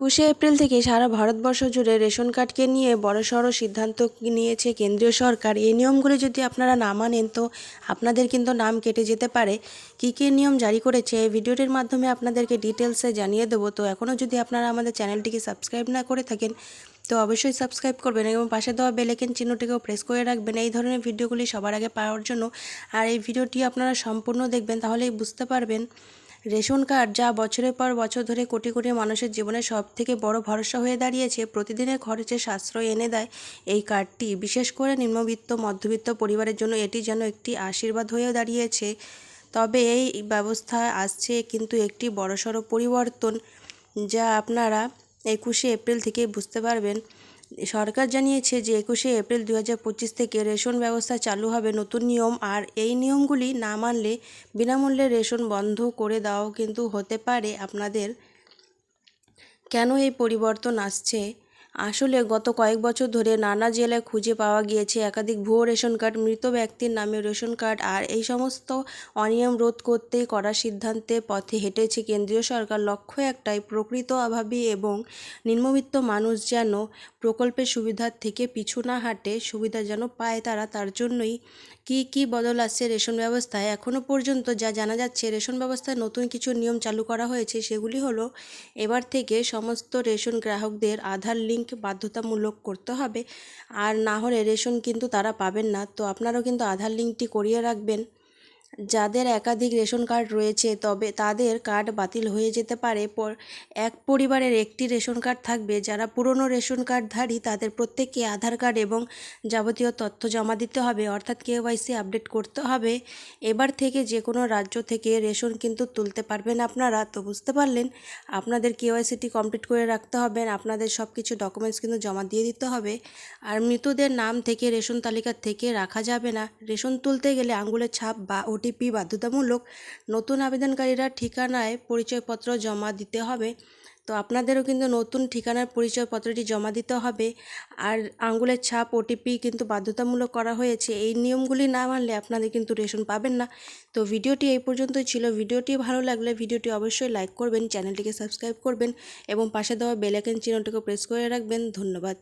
একুশে এপ্রিল থেকে সারা ভারতবর্ষ জুড়ে রেশন কার্ডকে নিয়ে বড়সড় সিদ্ধান্ত নিয়েছে কেন্দ্রীয় সরকার। এই নিয়মগুলি যদি আপনারা না মানেন তো আপনাদের কিন্তু নাম কেটে যেতে পারে। কী কী নিয়ম জারি করেছে এই ভিডিওটির মাধ্যমে আপনাদেরকে ডিটেলসে জানিয়ে দেবো। তো এখনও যদি আপনারা আমাদের চ্যানেলটিকে সাবস্ক্রাইব না করে থাকেন, তো অবশ্যই সাবস্ক্রাইব করবেন এবং পাশে দেওয়া বেলেকেন চিহ্নটিকেও প্রেস করে রাখবেন। এই ধরনের ভিডিওগুলি সবার আগে পাওয়ার জন্য। আর এই ভিডিওটি আপনারা সম্পূর্ণ দেখবেন, তাহলেই বুঝতে পারবেন রেশন কার্ড, যা বছরের পর বছর ধরে কোটি কোটি মানুষের জীবনে সব থেকে বড় ভরসা হয়ে দাঁড়িয়েছে, প্রতিদিনের খরচে সাশ্রয় এনে দেয় এই কার্ডটি। বিশেষ করে নিম্নবিত্ত, মধ্যবিত্ত পরিবারের জন্য এটি যেন একটি আশীর্বাদ হয়েও দাঁড়িয়েছে। তবে এই ব্যবস্থা আসছে কিন্তু একটি বড়সড় পরিবর্তন, যা আপনারা একুশে এপ্রিল থেকে বুঝতে পারবেন। সরকার জানিয়েছে যে একুশে এপ্রিল দু হাজার পঁচিশ থেকে রেশন ব্যবস্থা চালু হবে নতুন নিয়ম, আর এই নিয়মগুলি না মানলে বিনামূল্যে রেশন বন্ধ করে দেওয়াও কিন্তু হতে পারে। আপনাদের কেন এই পরিবর্তন আসছে? আসলে গত কয়েক বছর ধরে নানা জেলায় খুঁজে পাওয়া গিয়েছে একাধিক ভুয়ো রেশন কার্ড, মৃত ব্যক্তির নামে রেশন কার্ড আর এই সমস্ত অনিয়ম রোধ করতেই করা সিদ্ধান্তে পথে হেঁটেছে কেন্দ্রীয় সরকার। লক্ষ্য একটাই, প্রকৃত অভাবী এবং নিম্নবিত্ত মানুষ যেন প্রকল্পের সুবিধার থেকে পিছু না হাঁটে, সুবিধা যেন পায় তারা, তার জন্যই কি কি বদল আসছে রেশন ব্যবস্থায়? এখনও পর্যন্ত যা জানা যাচ্ছে, রেশন ব্যবস্থায় নতুন কিছু নিয়ম চালু করা হয়েছে, সেগুলি হলো এবার থেকে সমস্ত রেশন গ্রাহকদের আধার লিঙ্ক বাধ্যতামূলক করতে হবে। আর না হলে রেশন কিন্তু তারা পাবেন না। তো আপনারাও কিন্তু আধার লিঙ্কটি করিয়ে রাখবেন। যাদের একাধিক রেশন কার্ড রয়েছে, তবে তাদের কার্ড বাতিল হয়ে যেতে পারে। পর, এক পরিবারের একটি রেশন কার্ড থাকবে। যারা পুরনো রেশন কার্ডধারী, তাদের প্রত্যেককে আধার কার্ড এবং যাবতীয় তথ্য জমা দিতে হবে, অর্থাৎ কেওয়াইসি আপডেট করতে হবে। এবার থেকে যে কোনো রাজ্য থেকে রেশন কিন্তু তুলতে পারবেন আপনারা। তো বুঝতে পারলেন, আপনাদের কেওয়াইসিটি কমপ্লিট করে রাখতে হবে, আপনাদের সব কিছু ডকুমেন্টস কিন্তু জমা দিয়ে দিতে হবে। আর মৃতদের নাম থেকে রেশন তালিকা থেকে রাখা যাবে না। রেশন তুলতে গেলে আঙ্গুলের ছাপ বা ওটিপি বাধ্যতামূলক নতুন আবেদনকারীরা ঠিকানায় পরিচয়পত্র জমা দিতে হবে। তো আপনাদেরও কিন্তু নতুন ঠিকানার পরিচয়পত্রটি জমা দিতে হবে। আর আঙ্গুলের ছাপ, ওটিপি কিন্তু বাধ্যতামূলক করা হয়েছে। এই নিয়মগুলি না মানলে আপনাদের কিন্তু রেশন পাবেন না। তো ভিডিওটি এই পর্যন্তই ছিল। ভিডিওটি ভালো লাগলে ভিডিওটি অবশ্যই লাইক করবেন, চ্যানেলটিকে সাবস্ক্রাইব করবেন এবং পাশে দেওয়া বেলাইকন চিহ্নটিকে প্রেস করে রাখবেন। ধন্যবাদ।